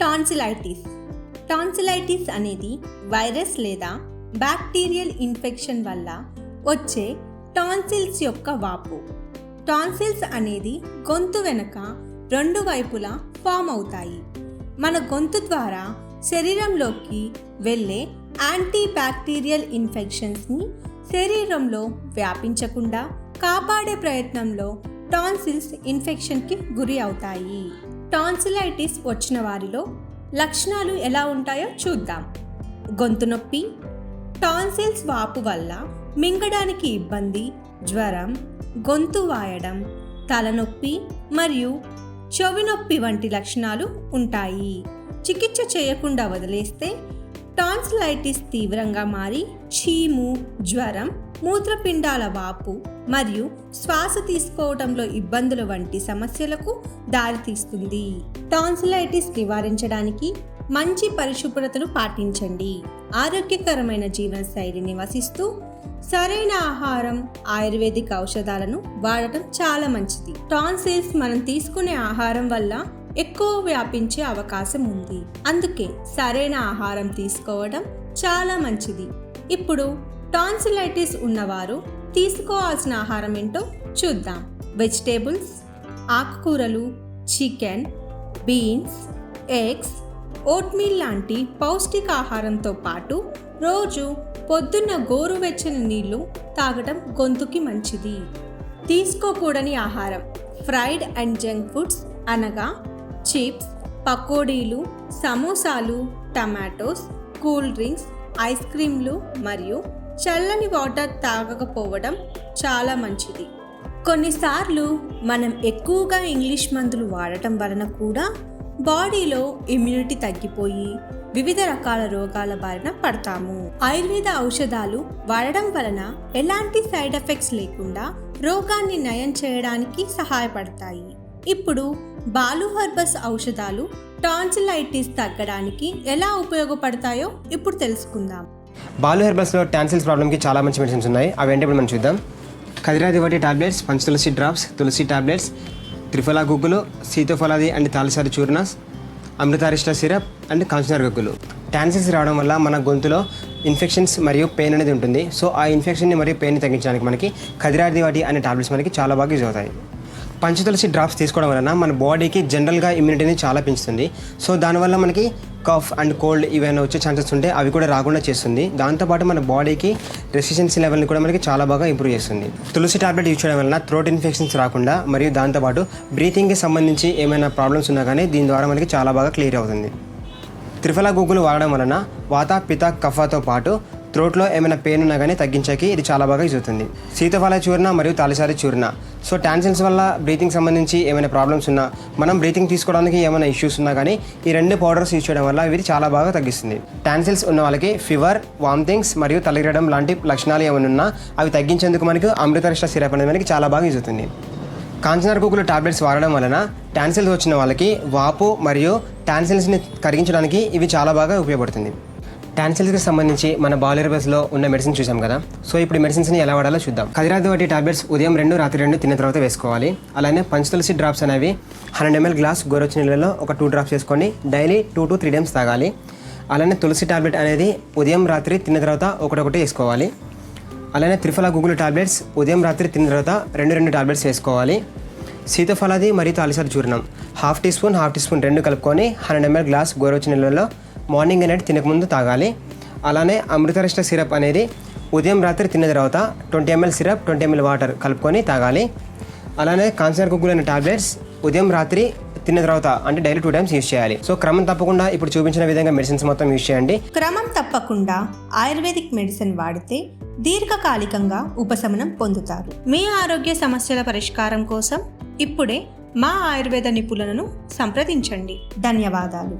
Tonsillitis tonsillitis అనేది virus లేదా bacterial infection వల్ల వచ్చే టాన్సిల్స్ యొక్క వాపు. టాన్సిల్స్ అనేది గొంతు వెనుక రెండు వైపులా ఫామ్ అవుతాయి. మన గొంతు ద్వారా శరీరంలోకి వెళ్ళే యాంటీ బ్యాక్టీరియల్ ఇన్ఫెక్షన్స్ని శరీరంలో వ్యాపించకుండా కాపాడే ప్రయత్నంలో టాన్సిల్స్ ఇన్ఫెక్షన్కి గురి అవుతాయి. టాన్సిలైటిస్ వచ్చిన వారిలో లక్షణాలు ఎలా ఉంటాయో చూద్దాం. గొంతు నొప్పి టాన్సిల్స్ వాపు వల్ల మింగడానికి ఇబ్బంది జ్వరం గొంతు వాయడం తలనొప్పి మరియు చెవి నొప్పి వంటి లక్షణాలు ఉంటాయి. చికిత్స చేయకుండా వదిలేస్తే టాన్సిలైటిస్ తీవ్రంగా మారి చీము జ్వరం మూత్రపిండాల వాపు మరియు శ్వాస తీసుకోవడంలో ఇబ్బందులు వంటి సమస్యలకు దారితీస్తుంది టాన్సిలైటిస్ నివారించడానికి మంచి పరిశుభ్రతను పాటించండి. ఆరోగ్యకరమైన జీవనశైలి నివసిస్తూ సరైన ఆహారం ఆయుర్వేదిక్ ఔషధాలను వాడటం చాలా మంచిది. టాన్సిల్స్ మనం తీసుకునే ఆహారం వల్ల ఎక్కువ వ్యాపించే అవకాశం ఉంది. అందుకే సరైన ఆహారం తీసుకోవడం చాలా మంచిది. ఇప్పుడు టాన్సిలైటిస్ ఉన్నవారు తీసుకోవాల్సిన ఆహారం ఏంటో చూద్దాం. వెజిటేబుల్స్ ఆకుకూరలు చికెన్ బీన్స్ ఎగ్స్ ఓట్మీల్ లాంటి పౌష్టికాహారంతో పాటు రోజు పొద్దున్న గోరువెచ్చని నీళ్ళు తాగటం గొంతుకి మంచిది. తీసుకోకూడని ఆహారం ఫ్రైడ్ అండ్ జంక్ ఫుడ్స్ అనగా చిప్స్ పకోడీలు సమోసాలు టమాటోస్ కూల్ డ్రింక్స్ ఐస్ క్రీంలు మరియు చల్లని వాటర్ తాగకపోవడం చాలా మంచిది. కొన్నిసార్లు మనం ఎక్కువగా ఇంగ్లీష్ మందులు వాడటం వలన కూడా బాడీలో ఇమ్యూనిటీ తగ్గిపోయి వివిధ రకాల రోగాల బారిన పడతాము. ఆయుర్వేద ఔషధాలు వాడడం వలన ఎలాంటి సైడ్ ఎఫెక్ట్స్ లేకుండా రోగాన్ని నయం చేయడానికి సహాయపడతాయి. ఇప్పుడు బాలు హర్బస్ ఔషధాలు టాన్సిలైటిస్ తగ్గడానికి ఎలా ఉపయోగపడతాయో ఇప్పుడు తెలుసుకుందాం. బాలు హెర్బస్లో టాన్సిల్స్ ప్రాబ్లమ్కి చాలా మంచి మెడిసిన్స్ ఉన్నాయి. అవి ఏంటి ఇప్పుడు మనం చూద్దాం. కదిరాది వాటి tablets Pancha Tulsi drops Tulasi tablets Triphala Guggulu Sitopaladi and Talisadi churnas Amritarishta syrup and Kanchanar Guggulu. Tonsils రావడం వల్ల మన గొంతులో ఇన్ఫెక్షన్స్ మరియు పెయిన్ అనేది ఉంటుంది. సో ఆ ఇన్ఫెక్షన్ని మరియు పెయిన్ని తగ్గించడానికి మనకి కదిరాది వాటి అనే టాబ్లెట్స్ మనకి చాలా బాగా యూజ్ అవుతాయి. పంచతులసి డ్రాప్స్ తీసుకోవడం వలన మన బాడీకి జనరల్గా ఇమ్యూనిటీని చాలా పెంచుతుంది. సో దానివల్ల మనకి కఫ్ అండ్ కోల్డ్ ఏమైనా వచ్చే ఛాన్సెస్ ఉంటే అవి కూడా రాకుండా చేస్తుంది. దాంతోపాటు మన బాడీకి రెసిస్టెన్సీ లెవెల్ని కూడా మనకి చాలా బాగా ఇంప్రూవ్ చేస్తుంది. తులసి టాబ్లెట్ యూజ్ చేయడం వలన థ్రోట్ ఇన్ఫెక్షన్స్ రాకుండా మరియు దాంతోపాటు బ్రీతింగ్కి సంబంధించి ఏమైనా ప్రాబ్లమ్స్ ఉన్నా కానీ దీని ద్వారా మనకి చాలా బాగా క్లియర్ అవుతుంది. త్రిఫల గుగ్గులు వాడడం వలన వాత పిత కఫాతో పాటు త్రోట్లో ఏమైనా పెయిన్ ఉన్నా కానీ తగ్గించకి ఇది చాలా బాగా యూజ్ అవుతుంది. సీతఫల చూర్ణ మరియు తాలిసారి చూర్ణ. సో టాన్సిల్స్ వల్ల బ్రీతింగ్ సంబంధించి ఏమైనా ప్రాబ్లమ్స్ ఉన్నా మనం బ్రీతింగ్ తీసుకోవడానికి ఏమైనా ఇష్యూస్ ఉన్నా కానీ ఈ రెండు పౌడర్స్ యూజ్ చేయడం వల్ల ఇది చాలా బాగా తగ్గిస్తుంది. టాన్సిల్స్ ఉన్న వాళ్ళకి ఫీవర్ వామిటింగ్స్ మరియు తలగిరడం లాంటి లక్షణాలు ఏమైనా ఉన్నా అవి తగ్గించేందుకు మనకు అమృతరిష్ట సిరప్ అనేది మనకి చాలా బాగా యూజ్ అవుతుంది. కాంచనర్ కుక్కులు టాబ్లెట్స్ వాడడం వలన టాన్సిల్స్ వచ్చిన వాళ్ళకి వాపు మరియు టాన్సిల్స్ని కరిగించడానికి ఇవి చాలా బాగా ఉపయోగపడుతుంది. టాన్సిల్స్కి సంబంధించి మన బాలిరబస్లో ఉన్న మెడిసిన్ చూసాం కదా. సో ఇప్పుడు మెడిసిన్స్ని ఎలా వాడాలో చూద్దాం. కదిరాది వాటి టాబ్లెట్స్ ఉదయం రెండు రాత్రి రెండు తిన్న తర్వాత వేసుకోవాలి. అలానే పంచతులసి డ్రాప్స్ అనేవి హండ్రెడ్ ఎంఎల్ గ్లాస్ గోరొచ్చిన నీళ్ళలో ఒక టూ డ్రాప్స్ చేసుకొని daily two to three times తాగాలి. అలానే తులసి టాబ్లెట్ అనేది ఉదయం రాత్రి తిన్న తర్వాత ఒకటొకటి వేసుకోవాలి. అలానే త్రిఫల గూగుల్ టాబ్లెట్స్ ఉదయం రాత్రి తిన్న తర్వాత రెండు రెండు టాబ్లెట్స్ వేసుకోవాలి. సీతఫలాది మరియు తాలిసారి చూర్ణం. Half teaspoon half teaspoon రెండు కలుపుకొని హండ్రెడ్ ఎంఎల్ గ్లాస్ గోరొచ్చిన నీళ్ళలో మార్నింగ్ అనేది తినకముందు తాగాలి. అలానే అమృతరిష్ట సిరప్ అనేది ఉదయం రాత్రి తిన్న తర్వాత twenty ML syrup twenty ML water కలుపుకొని తాగాలి. అలానే కాన్సర్ గుగ్గులు అనే టాబ్లెట్స్ ఉదయం రాత్రి తిన్న తర్వాత అంటే డైలీ టూ టైమ్స్ యూజ్ చేయాలి. సో క్రమం తప్పకుండా ఇప్పుడు చూపించిన విధంగా మెడిసిన్స్ మొత్తం యూస్ చేయండి. క్రమం తప్పకుండా ఆయుర్వేదిక్ మెడిసిన్ వాడితే దీర్ఘకాలికంగా ఉపశమనం పొందుతారు. మీ ఆరోగ్య సమస్యల పరిష్కారం కోసం ఇప్పుడే మా ఆయుర్వేద నిపుణులను సంప్రదించండి. ధన్యవాదాలు.